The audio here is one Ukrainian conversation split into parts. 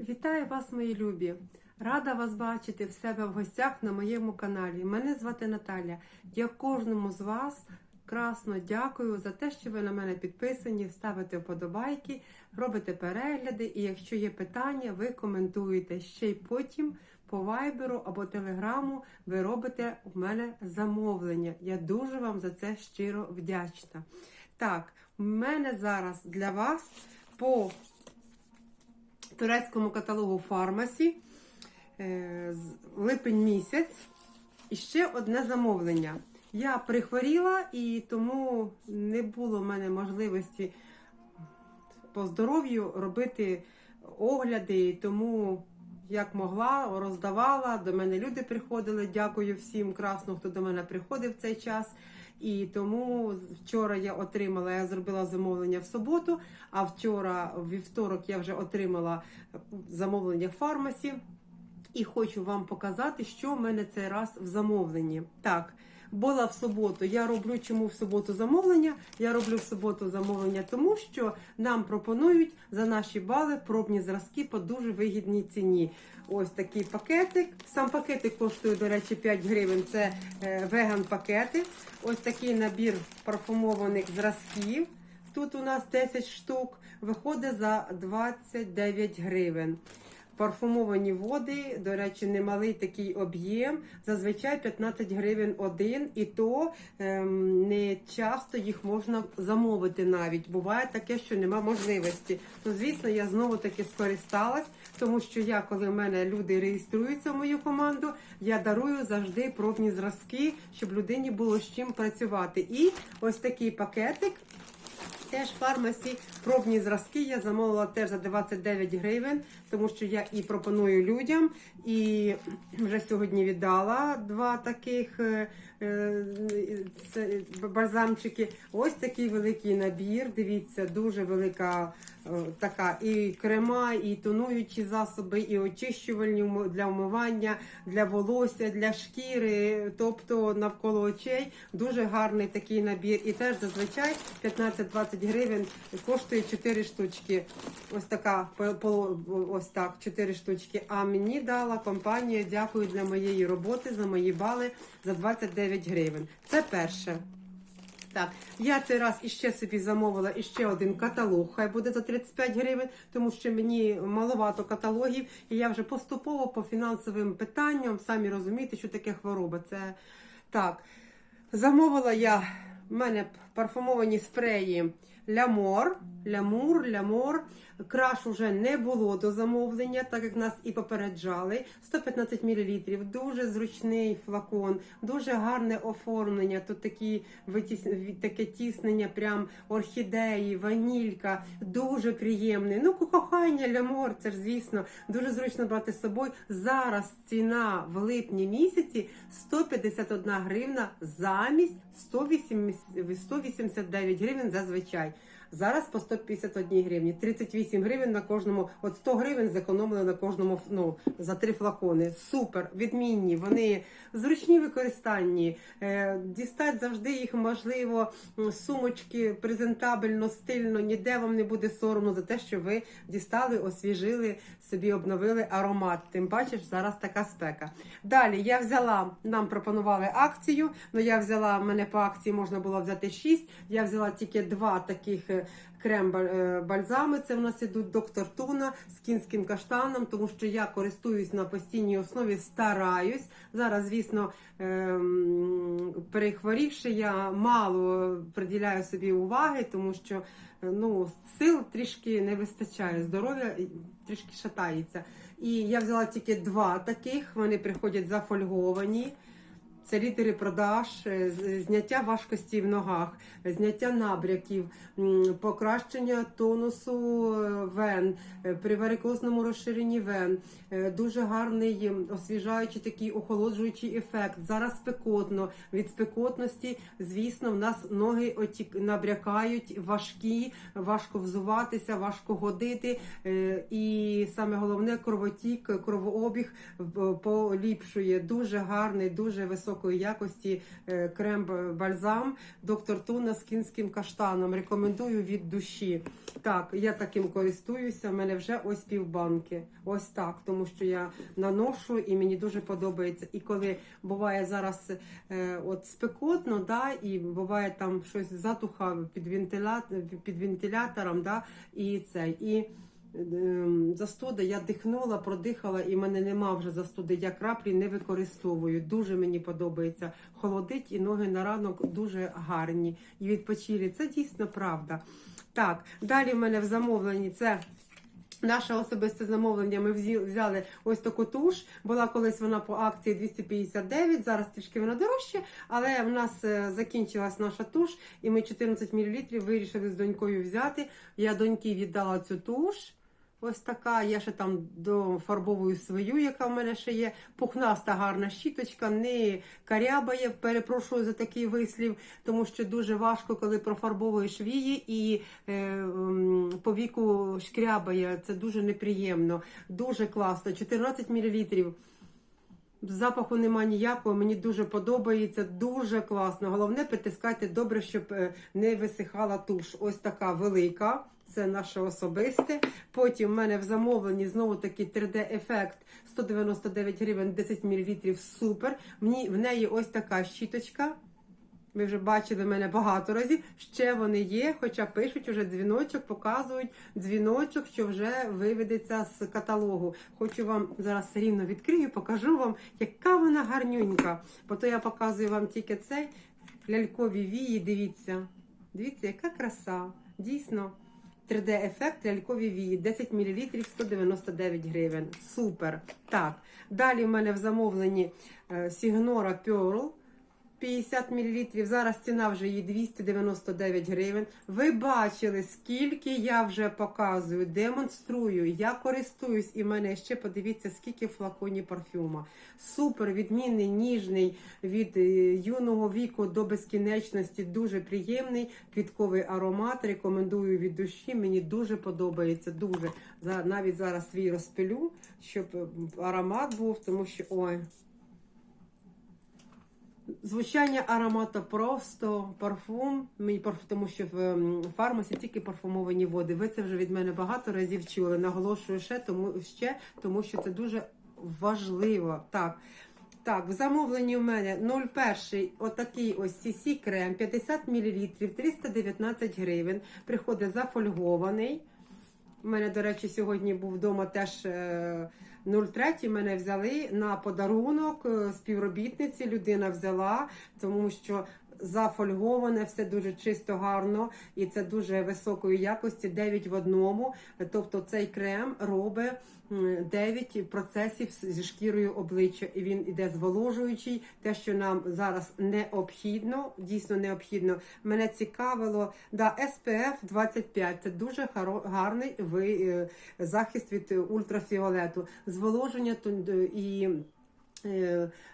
Вітаю вас, мої любі! Рада вас бачити в себе в гостях на моєму каналі. Мене звати Наталя. Я кожному з вас красно дякую за те, що ви на мене підписані, ставите вподобайки, робите перегляди. І якщо є питання, ви коментуєте ще й потім по вайберу або телеграму ви робите у мене замовлення. Я дуже вам за це щиро вдячна. Так, у мене зараз для вас по турецькому каталогу Фармасі е, липень місяць. І ще одне замовлення. Я прихворіла і тому не було в мене можливості по здоров'ю робити огляди, тому як могла, роздавала. До мене люди приходили. Дякую всім красно, хто до мене приходив в цей час. І тому вчора я отримала, я зробила замовлення в суботу, а вчора, вівторок, я вже отримала замовлення в фармасі. І хочу вам показати, що в мене цей раз в замовленні. Так, була в суботу. Я роблю чому в суботу замовлення? Я роблю в суботу замовлення, тому що нам пропонують за наші бали пробні зразки по дуже вигідній ціні. Ось такий пакетик. Сам пакетик коштує, до речі, 5 гривень. Це е, веган пакети. Ось такий набір парфумованих зразків. Тут у нас 10 штук. Виходить за 29 гривень. Парфумовані води, до речі, немалий такий об'єм. Зазвичай 15 гривень один, і то ем, не часто їх можна замовити навіть. Буває таке, що нема можливості. То, звісно, я знову таки скористалась, тому що я, коли в мене люди реєструються в мою команду, я дарую завжди пробні зразки, щоб людині було з чим працювати. І ось такий пакетик. Теж фармасі пробні зразки. Я замовила теж за 29 гривень, тому що я і пропоную людям, і вже сьогодні віддала два таких е, бальзамчики. Ось такий великий набір. Дивіться, дуже велика е, така і крема, і тонуючі засоби, і очищувальні для вмивання, для волосся, для шкіри, тобто навколо очей. Дуже гарний такий набір. І теж зазвичай 15-20 гривень коштує 4 штучки. Ось така ось так, 4 штучки. А мені дала компанія, дякую для моєї роботи, за мої бали за 29 гривень. Це перше. Так, я цей раз іще собі замовила іще один каталог. Хай буде за 35 гривень, тому що мені маловато каталогів, і я вже поступово по фінансовим питанням, самі розумієте, що таке хвороба. Це так. Замовила я в мене парфумовані спреї Лямор, Лямур, Лямор. Краш уже не було до замовлення, так як нас і попереджали. 115 мл, дуже зручний флакон, дуже гарне оформлення. Тут такі таке тіснення, прям орхідеї, ванілька, дуже приємний. Ну, кохання, лямор, це ж звісно, дуже зручно брати з собою. Зараз ціна в липні місяці 151 гривна замість 189 гривень зазвичай. Зараз по 151 гривні, 38 гривень на кожному, от 100 гривень зекономили на кожному ну, за три флакони. Супер, відмінні, вони зручні використанні. Е, дістать завжди їх можливо, сумочки презентабельно, стильно, ніде вам не буде соромно за те, що ви дістали, освіжили, собі обновили аромат. Тим що зараз така спека. Далі я взяла, нам пропонували акцію, але я взяла, мене по акції можна було взяти 6, я взяла тільки два таких е, крем е, бальзами. Це в нас ідуть доктор Туна з кінським каштаном, тому що я користуюсь на постійній основі, стараюсь. Зараз, звісно, ем, перехворівши, я мало приділяю собі уваги, тому що е, ну, сил трішки не вистачає, здоров'я трішки шатається. І я взяла тільки два таких, вони приходять зафольговані. Це лідери продаж, е, зняття важкості в ногах, зняття набряків, покращення тонусу е, вен, е, при варикозному розширенні вен. Е, Дуже гарний освіжаючий такий охолоджуючий ефект. Зараз спекотно. Від спекотності, звісно, в нас ноги отік набрякають, важкі, важко взуватися, важко ходити. Е, І саме головне кровотік, кровообіг поліпшує. Дуже гарний, дуже високий високої якості е, крем-бальзам доктор Туна з кінським каштаном. Рекомендую від душі. Так, я таким користуюся. У мене вже ось півбанки. Ось так, тому що я наношу і мені дуже подобається. І коли буває зараз е, от спекотно, да, і буває там щось затуха під, вентиля... під вентилятором, да, і це. І застуда я дихнула, продихала, і в мене нема вже застуди. Я краплі не використовую. Дуже мені подобається. Холодить і ноги на ранок дуже гарні і відпочилі. Це дійсно правда. Так, далі в мене в замовленні це. Наше особисте замовлення ми взяли ось таку туш. Була колись вона по акції 259, зараз трішки вона дорожча, але в нас е, закінчилась наша туш, і ми 14 мл вирішили з донькою взяти. Я доньки віддала цю туш. Ось така, я ще там дофарбовую свою, яка в мене ще є. Пухнаста гарна щіточка, не карябає. Перепрошую за такий вислів, тому що дуже важко, коли профарбовуєш вії і е, по віку шкрябає. Це дуже неприємно, дуже класно. 14 мл. Запаху нема ніякого, мені дуже подобається, дуже класно. Головне притискайте добре, щоб е, не висихала туш. Ось така велика. Це наше особисте. Потім в мене в замовленні знову таки 3D-ефект 199 гривень 10 мл. Супер. В неї ось така щіточка. Ви вже бачили мене багато разів. Ще вони є, хоча пишуть уже дзвіночок, показують дзвіночок, що вже виведеться з каталогу. Хочу вам зараз рівно відкрию, покажу вам, яка вона гарнюнька. Бо то я показую вам тільки цей лялькові вії. Дивіться. Дивіться, яка краса. Дійсно. 3D-ефект лялькові вії, 10 мл 199 гривень. Супер. Так. Далі в мене в замовленні е, Signora Pearl 50 мл. Зараз ціна вже її 299 гривень. Ви бачили, скільки я вже показую, демонструю, я користуюсь, і в мене ще подивіться, скільки флаконів парфюма. Супер, відмінний, ніжний від е, юного віку до безкінечності. Дуже приємний квітковий аромат. Рекомендую від душі. Мені дуже подобається. Дуже навіть зараз свій розпилю, щоб аромат був, тому що ой. Звучання аромату просто парфум. Мені парф, тому що в ем, фармасі тільки парфумовані води. Ви це вже від мене багато разів чули. Наголошую ще тому ще, тому що це дуже важливо. Так. Так, в замовленні у мене 01 отакий ось CC крем 50 мл, 319 гривень. Приходить зафольгований. У мене, до речі, сьогодні був вдома теж е, 03 мене взяли на подарунок е, співробітниці. Людина взяла, тому що зафольговане, все дуже чисто, гарно, і це дуже високої якості, 9 в одному. Тобто цей крем робить 9 процесів зі шкірою обличчя, і він іде зволожуючий, те, що нам зараз необхідно, дійсно необхідно. Мене цікавило, да, SPF 25, це дуже гарний е, захист від е, ультрафіолету, зволоження і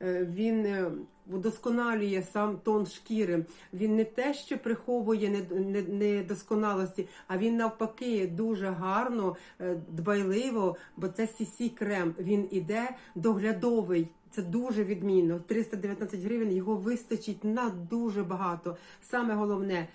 він е, удосконалює сам тон шкіри. Він не те, що приховує недосконалості, а він навпаки дуже гарно, е, дбайливо, бо це CC крем. Він іде доглядовий. Це дуже відмінно. 319 гривень його вистачить на дуже багато. Саме головне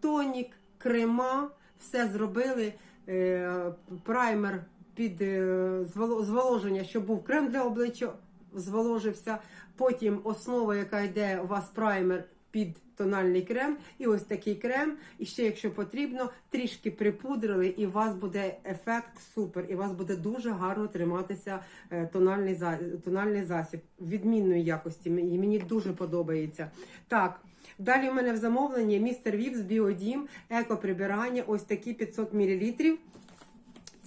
тонік, крема, все зробили. Е, праймер під е, зволоження, щоб був крем для обличчя, зволожився. Потім основа, яка йде у вас праймер під тональний крем, і ось такий крем. І ще, якщо потрібно, трішки припудрили, і у вас буде ефект супер. І у вас буде дуже гарно триматися е, тональний, тональний засіб відмінної якості. Мені дуже подобається. Так. Далі у мене в замовленні містер Віпс Біодім, екоприбирання, ось такі 500 мл.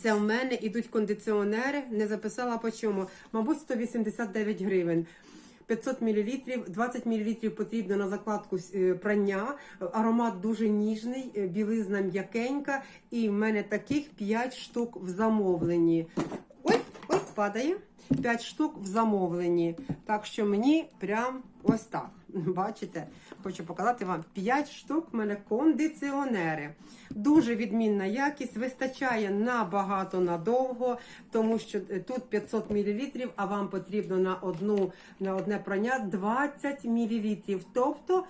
Це в мене ідуть кондиціонери, не записала по чому. Мабуть, 189 гривень. 500 мл, 20 мл потрібно на закладку е, прання. Аромат дуже ніжний, е, білизна м'якенька. І в мене таких 5 штук в замовленні. Ой, ой, падає. 5 штук в замовленні. Так що мені прям ось так. бачите, хочу показати вам 5 штук в мене кондиціонери. Дуже відмінна якість, вистачає набагато надовго, тому що е, тут 500 мл, а вам потрібно на одну на одне прання 20 мл. Тобто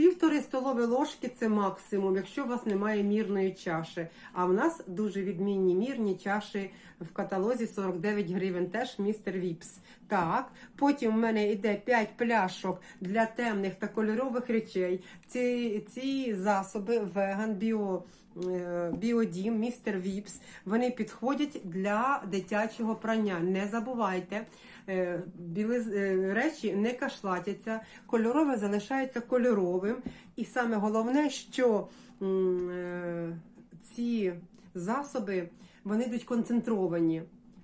півтори столові ложки це максимум, якщо у вас немає мірної чаші. А в нас дуже відмінні мірні чаші в каталозі 49 гривень, теж містер Віпс. Так, потім в мене йде 5 пляшок для темних та кольорових речей. Ці, ці засоби веган біо. Біодім, містер Віпс, вони підходять для дитячого прання. Не забувайте, біли е, речі не кашлатяться, кольорове залишається кольоровим. І саме головне, що е, ці засоби вони йдуть концентровані.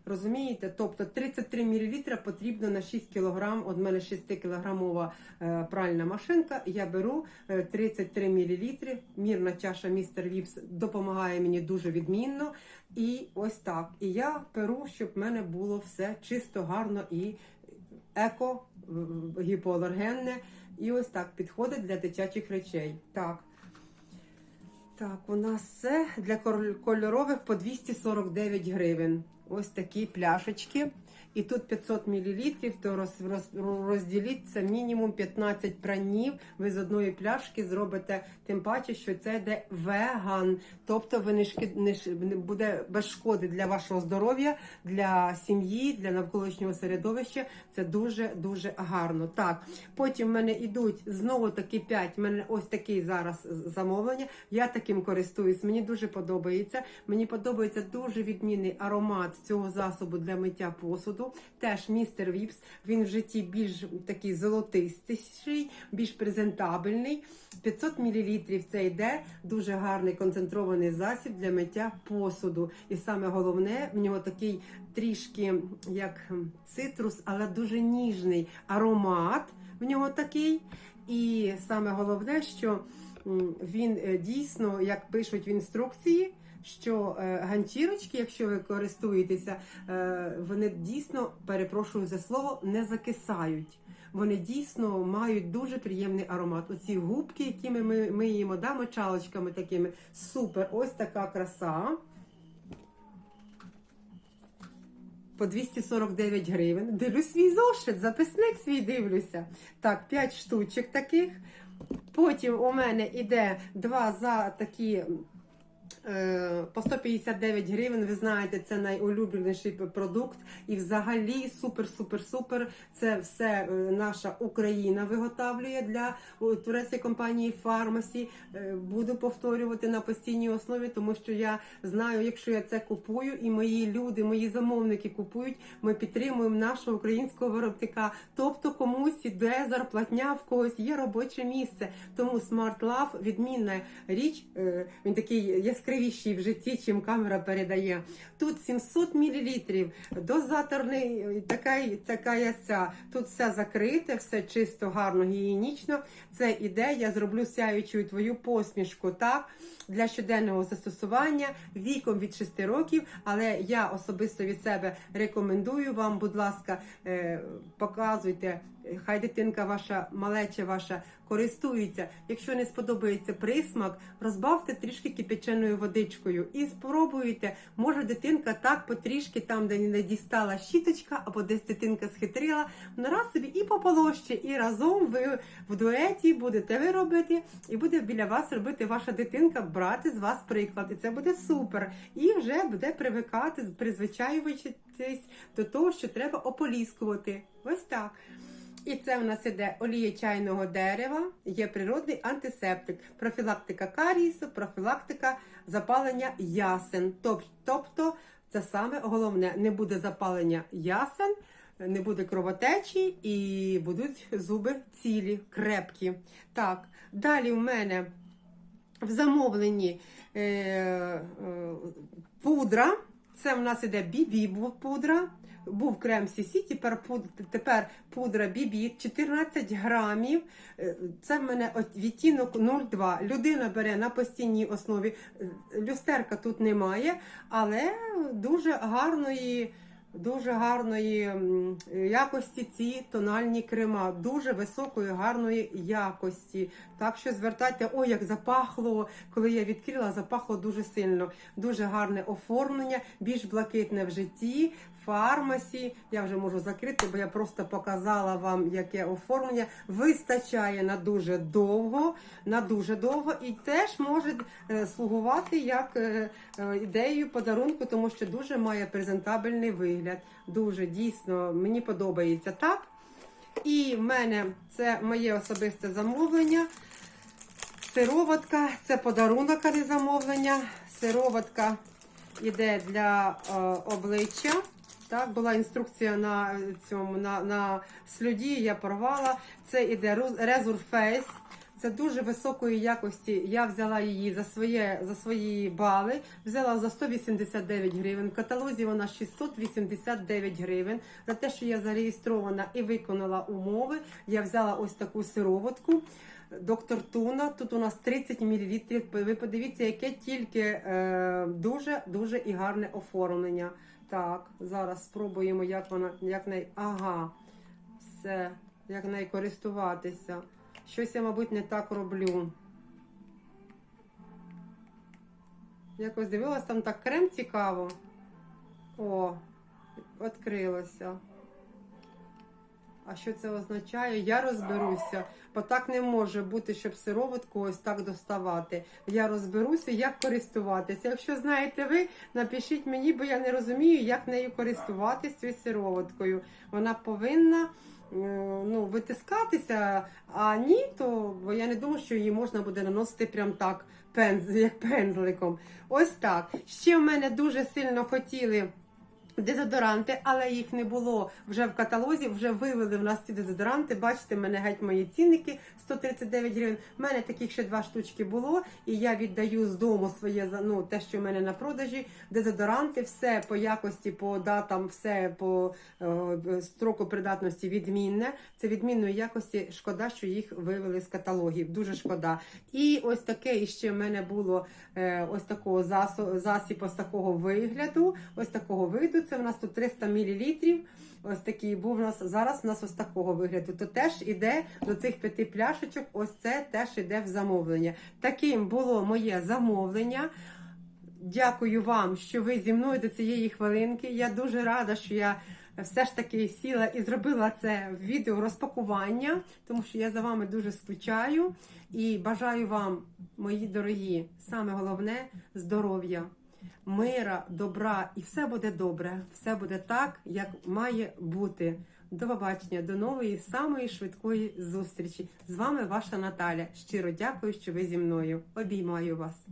Розумієте? Тобто 33 мл потрібно на 6 кг. От мене 6 кілограмова е, пральна машинка. Я беру е, 33 мл. Мірна чаша містер Віпс допомагає мені дуже відмінно. І ось так. І я перу, щоб в мене було все чисто, гарно і еко, гіпоалергенне. І ось так підходить для дитячих речей. Так. Так, у нас це для кольорових по 249 гривень. Ось такі пляшечки. І тут 500 мл, то роз, роз, розділіть це мінімум 15 пранів. Ви з одної пляшки зробите, тим паче, що це йде веган. Тобто ви не, шкід, не, не буде без шкоди для вашого здоров'я, для сім'ї, для навколишнього середовища. Це дуже дуже гарно. Так, потім в мене йдуть знову таки 5. У мене ось такий зараз замовлення. Я таким користуюсь. Мені дуже подобається. Мені подобається дуже відмінний аромат цього засобу для миття посуду. Теж містер Віпс. Він в житті більш такий золотистіший, більш презентабельний. 500 мл це йде дуже гарний концентрований засіб для миття посуду. І саме головне, в нього такий трішки як цитрус, але дуже ніжний аромат. В нього такий. І саме головне, що він е, дійсно, як пишуть в інструкції, що е, ганчірочки, якщо ви користуєтеся, е, вони дійсно, перепрошую за слово, не закисають. Вони дійсно мають дуже приємний аромат. Оці губки, якими ми миємо, да, мочалочками такими. Супер! Ось така краса. По 249 гривень. Дивлюсь свій зошит, записник свій дивлюся. Так, 5 штучок таких. Потім у мене іде два за такі по 159 гривень. Ви знаєте, це найулюбленіший продукт. І взагалі супер-супер-супер. Це все е, наша Україна виготовлює для турецької компанії Фармасі. Е, Буду повторювати на постійній основі, тому що я знаю, якщо я це купую, і мої люди, мої замовники купують, ми підтримуємо нашого українського виробника. Тобто комусь іде зарплатня, в когось є робоче місце. Тому Smart Love відмінна річ. Е, Він такий яскравіший в житті, чим камера передає. Тут 700 мл, дозаторний, е, така, така яся. Тут все закрите, все чисто, гарно, гігієнічно. Це іде, я зроблю сяючу твою посмішку, так? Для щоденного застосування віком від 6 років, але я особисто від себе рекомендую вам, будь ласка, е, показуйте, хай дитинка ваша, малеча ваша користується. Якщо не сподобається присмак, розбавте трішки кипяченою водичкою і спробуйте. Може, дитинка так потрішки, там, де не дістала щіточка, або десь дитинка схитрила, вона раз собі і пополоще, і разом ви в дуеті будете ви робити, і буде біля вас робити ваша дитинка, брати з вас приклад. І це буде супер. І вже буде привикати, призвичаюватись до того, що треба ополіскувати. Ось так. І це в нас іде олія чайного дерева, є природний антисептик, профілактика карісу, профілактика запалення ясен. Тобто, це саме головне, не буде запалення ясен, не буде кровотечі і будуть зуби цілі, крепкі. Так, далі в мене в замовленні е, е, пудра. Це в нас іде бібі пудра. Був крем Сісі, тепер, пуд- тепер пудра Бібі 14 грамів. Е, Це в мене відтінок 0,2. Людина бере на постійній основі. Е, Люстерка тут немає, але дуже гарної. Дуже гарної якості ці тональні крема, дуже високої гарної якості. Так що звертайте, ой, як запахло, коли я відкрила, запахло дуже сильно. Дуже гарне оформлення, більш блакитне в житті. Фармасі, я вже можу закрити, бо я просто показала вам, яке оформлення. Вистачає на дуже довго, на дуже довго і теж може е, слугувати як е, е, ідеєю подарунку, тому що дуже має презентабельний вигляд. Дуже дійсно мені подобається так. І в мене це моє особисте замовлення. Сироватка це подарунок, замовлення. Сироватка іде для обличчя. Так, була інструкція на цьому на, на слюді, я порвала. Це іде Resur Face. Це дуже високої якості. Я взяла її за своє за свої бали. Взяла за 189 гривень. В каталозі вона 689 гривень. За те, що я зареєстрована і виконала умови, я взяла ось таку сироватку. Доктор Туна, тут у нас 30 мл. Ви подивіться, яке тільки е, дуже дуже і гарне оформлення. Так, зараз спробуємо, як вона, як неї. Ага, все, як нею користуватися. Щось я, мабуть, не так роблю. Якось дивилась, там так крем цікаво. О, відкрилося. А що це означає? Я розберуся, бо так не може бути, щоб сироватку ось так доставати. Я розберуся, як користуватися. Якщо знаєте ви, напишіть мені, бо я не розумію, як нею користуватися цією сироваткою. Вона повинна е, ну, витискатися, а ні, то бо я не думаю, що її можна буде наносити прям так, пенз, як пензликом. Ось так. Ще в мене дуже сильно хотіли. Дезодоранти, але їх не було вже в каталозі. Вже вивели в нас ці дезодоранти. Бачите, мене геть мої цінники 139 гривень. У мене таких ще два штучки було, і я віддаю з дому своє ну, те, що в мене на продажі. Дезодоранти, все по якості, по датам, все по е, строку придатності відмінне. Це відмінної якості. Шкода, що їх вивели з каталогів. Дуже шкода. І ось таке іще в мене було е, ось такого засіб, ось такого вигляду, ось такого виду. Це у нас тут 300 мл. Ось такий був у нас зараз. У нас ось такого вигляду. То теж іде до цих п'яти пляшечок. Ось це теж іде в замовлення. Таким було моє замовлення. Дякую вам, що ви зі мною до цієї хвилинки. Я дуже рада, що я все ж таки сіла і зробила це відео розпакування, тому що я за вами дуже скучаю і бажаю вам, мої дорогі, саме головне здоров'я мира, добра, і все буде добре. Все буде так, як має бути. До побачення, до нової самої швидкої зустрічі. З вами ваша Наталя. Щиро дякую, що ви зі мною. Обіймаю вас.